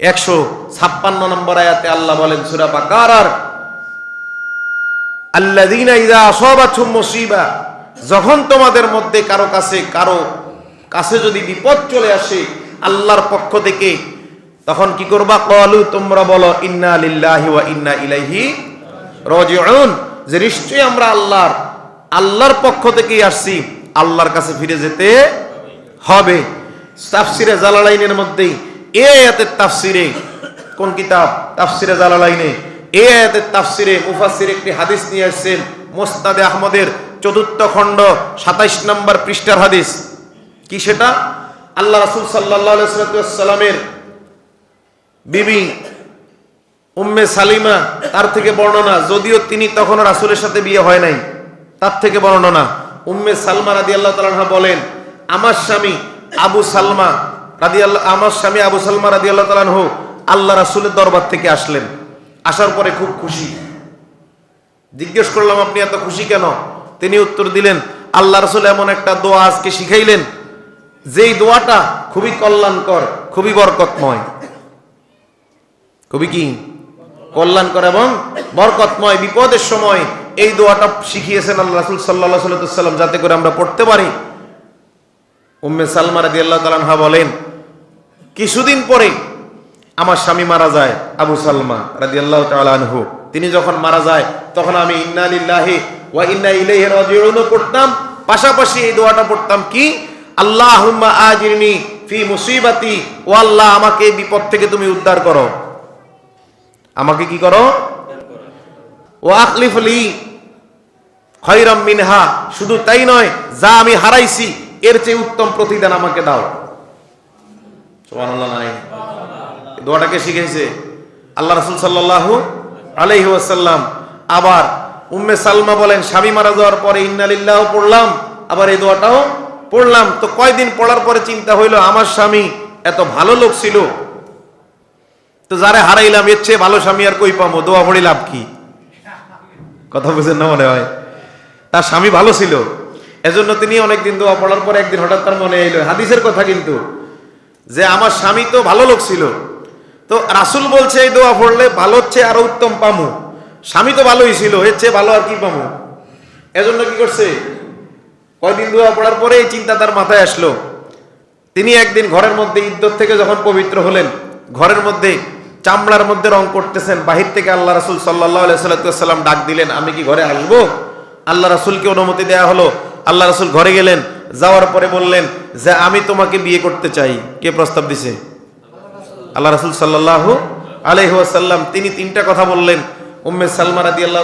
একশো ছাপ্পান্ন নম্বর আয়াতে আল্লাহ বলেন মুসিবা যখন তোমাদের মধ্যে কারও কাছে কারও কাছে যদি বিপদ চলে আসে আল্লাহর পক্ষ থেকে, তখন কি করবা? কলু তোমরা বলো, ইন্না লিল্লাহি ওয়া ইন্না ইলাইহি রাজিউন যে নিশ্চয়ই আমরা আল্লাহর আল্লাহর পক্ষ থেকেই আসছি, আল্লাহর কাছে ফিরে যেতে হবে। তাফসিরে জালালাইনের মধ্যেই এ আয়াতের তাফসিরে কোন কিতাব? তাফসিরে জালালাইনে। এ আয়াতের তাফসিরে মুফাসসির একটি হাদিস নিয়ে আসছেন মোস্তাদে আহমদের চতুর্থ খণ্ড, সাতাইশ নম্বর পৃষ্ঠার হাদিস। কি সেটা? আল্লাহ রাসূল সাল্লাল্লাহু সাল্লামের বিবি উম্মে সালিমা, তার থেকে বর্ণনা, যদিও তিনি তখন রাসূলের সাথে বিয়ে হয় নাই, তার থেকে বর্ণনা। উম্মে সালমা রাদিয়াল্লাহু তাআলা বলেন, আমার স্বামী আবু সালমা রাদিয়াল্লাহ, আমার স্বামী আবু সালমা রাদিয়াল্লাহু তাআলা আল্লাহ রাসূলের দরবার থেকে আসলেন। আসার পরে খুব খুশি। জিজ্ঞেস করলাম, আপনি এত খুশি কেন? তিনি উত্তর দিলেন, আল্লাহ রসুল এমন একটা দোয়া আজকে শিখাইলেন, যেই দোয়াটা খুবই কল্যাণকর, খুবই বরকতময়। খুবই কি? কল্যাণকর এবং বরকতময়, বিপদের সময় এই দোয়াটা শিখিয়েছেন আল্লাহ রাসুল সাল্লাহ সাল্লাম যাতে করে আমরা পড়তে পারি। উম্মে সালমা রাদি আল্লাহ তালানহা বলেন, কিছুদিন পরে আমার স্বামী মারা যায় আবু সালমা রাদি আল্লাহ তালানহু তিনি যখন মারা যায়, তখন আমি ইন্না লিল্লাহি ওয়া ইন্না ইলাইহি রাজিউন পড়তাম। পাশাপাশি এই দোয়াটা পড়তাম কি, আল্লাহুম্মা আজিরনি ফি মুসিবাতি ও আল্লাহ আমাকে বিপদ থেকে তুমি উদ্ধার করো। আমাকে কি করো? ও আখলিফলি খৈরম মিনহা। শুধু তাই নয়, যা আমি হারাইছি এর চেয়ে উত্তম প্রতিদান আমাকে দাও। দোয়াটাকে শিখেছে আল্লাহ রাসূল সাল্লাল্লাহু আলাইহি ওয়াসাল্লাম আবার উম্মে সালমা বলেন, স্বামী মারা যাওয়ার পরে ইন্নালিল্লাহ পড়লাম, আবার এই দোয়াটাও পড়লাম। তো কয়দিন পড়ার পরে চিন্তা হইল, আমার স্বামী এত ভালো লোক ছিল। তো যারে হারাইলাম, এর চেয়ে ভালো স্বামী আর কই পাবো? দোয়া পড়ি লাভ কি? কথা বুঝেন না মনে হয়? তার স্বামী ভালো ছিল। এজন্য তিনি অনেকদিন দোয়া পড়ার পর একদিন হঠাৎ তার মনে এলো, হাদিসের কথা কিন্তু, যে আমার স্বামী তো ভালো লোক ছিল। তো রাসুল বলছে, এই দোয়া পড়লে ভালো হচ্ছে আরও উত্তম পামু। স্বামী তো ভালোই ছিল, এর চেয়ে ভালো আর কি পামু? এজন্য কি করছে? কয়দিন দোয়া পড়ার পরে এই চিন্তা তার মাথায় আসলো। তিনি একদিন ঘরের মধ্যে ইদ্যত থেকে যখন পবিত্র হলেন, ঘরের মধ্যে চামড়ার মধ্যে রং করতেছেন, বাহির থেকে আল্লাহ রাসুল সাল্লাহ সাল্লাম ডাক দিলেন, আমি কি ঘরে আসব? আল্লাহ রাসুলকে অনুমতি দেয়া হলো আল্লাহ রাসুল ঘরে গেলেন, যাওয়ার পরে বললেন যে, আমি তোমাকে বিয়ে করতে চাই। কে প্রস্তাব দিছে? আল্লাহ রাসুল সাল্লাহ আলহাসাল্লাম তিনি তিনটা কথা বললেন। উম্মে সালমা রাদি আল্লাহ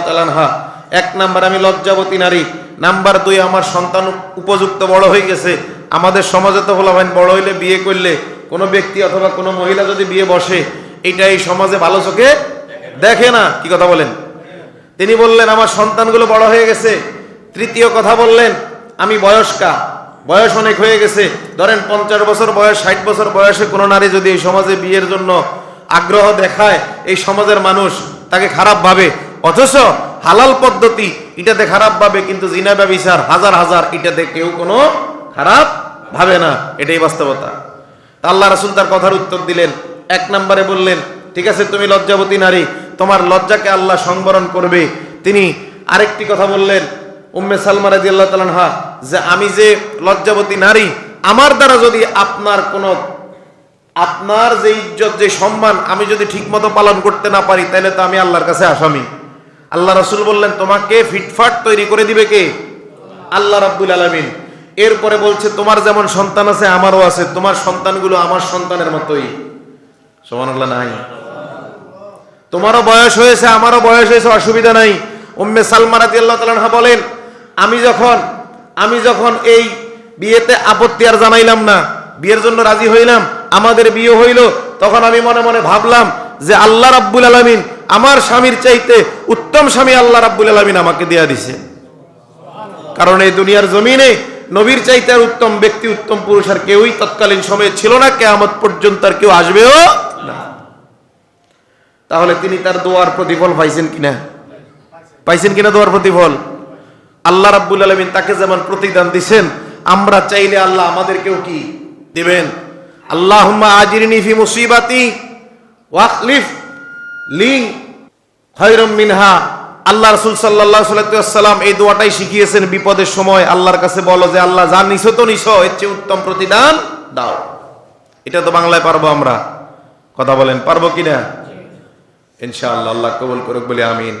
এক নাম্বার, আমি লজ্জাবতী নারী। নাম্বার দুই, আমার সন্তান উপযুক্ত বড় হয়ে গেছে। আমাদের সমাজে তো হলাভাইন বড় হইলে বিয়ে করলে কোনো ব্যক্তি অথবা কোনো মহিলা যদি বিয়ে বসে, এটা এই সমাজে ভালো চোখে দেখে না। কি কথা বলেন? তিনি বললেন, আমার সন্তানগুলো বড় হয়ে গেছে। তৃতীয় কথা বললেন আমি বয়স্কা, বয়স অনেক হয়ে গেছে। ধরেন পঞ্চাশ বছর বয়স, ষাট বছর বয়সে কোনো নারী যদি এই সমাজে বিয়ের জন্য আগ্রহ দেখায়, এই সমাজের মানুষ তাকে খারাপ ভাবে। অথচ হালাল পদ্ধতি এটাতে খারাপ ভাবে, কিন্তু জিনা ব্যবিচার হাজার হাজার, এটাতে কেউ কোনো খারাপ ভাবে না। এটাই বাস্তবতা। আল্লাহ রাসুল তার কথার উত্তর দিলেন। এক নম্বরে বললেন, ঠিক আছে, তুমি লজ্জাবতী নারী, তোমার লজ্জাকে আল্লাহ সংবরণ করবে। তিনি আরেকটি কথা বললেন, উম্মে সালমা রাজি আল্লাহ তালানহা যে আমি যে লজ্জাবতী নারী, আমার দ্বারা যদি আপনার কোনো, আপনার যে ইজ্জত, যে সম্মান আমি যদি ঠিকমতো পালন করতে না পারি, তাহলে তো আমি আল্লাহর কাছে আসামি। আল্লাহ রসুল বললেন, তোমাকে ফিটফাট তৈরি করে দিবে কে? আল্লাহ রাব্বুল আলমিন। এরপরে বলছে, তোমার যেমন সন্তান আছে, আমারও আছে। তোমার সন্তানগুলো আমার সন্তানের মতোই। সমান আল্লাহ নাই। তোমারও বয়স হয়েছে, আমারও বয়স হয়েছে, অসুবিধা নাই। উম্মে সালমা রাদি আল্লাহ তালাহা বলেন, আমি যখন আমি যখন এই বিয়েতে আপত্তি আর জানাইলাম না, বিয়ের জন্য রাজি হইলাম, আমাদের বিয়ে হইল, তখন আমি মনে মনে ভাবলাম যে আল্লাহ রাব্বুল আলমিন আমার স্বামীর চাইতে উত্তম স্বামী আল্লাহ রাব্বুল আলমিন আমাকে দেয়া দিছে। কারণ এই দুনিয়ার জমিনে নবীর চাইতে আর উত্তম ব্যক্তি, উত্তম পুরুষ আর কেউই তৎকালীন সময়ে ছিল না, কেয়ামত পর্যন্ত আর কেউ আসবেও না। তাহলে তিনি তার দোয়ার প্রতিফল পাইছেন কিনা? পাইছেন কিনা দোয়ার প্রতিফল? আল্লাহ রাব্বুল আলমিন তাকে যেমন প্রতিদান দিছেন, আমরা চাইলে আল্লাহ আমাদেরকেও কি দিবেন? আল্লাহ আজিরিনি ফি মুসিবাতি ওয়াকলিফ লিং খৈরম মিনহা। আল্লাহ রসুল সাল্লাহ সাল্লাম এই দোয়াটাই শিখিয়েছেন বিপদের সময়। আল্লাহর কাছে বলো যে, আল্লাহ যা নিছো তো নিছো, এর চেয়ে উত্তম প্রতিদান দাও। এটা তো বাংলায় পারব আমরা। কথা বলেন, পারব কিনা? ইনশাআল্লাহ, আল্লাহ কবুল করুক, বলে আমিন।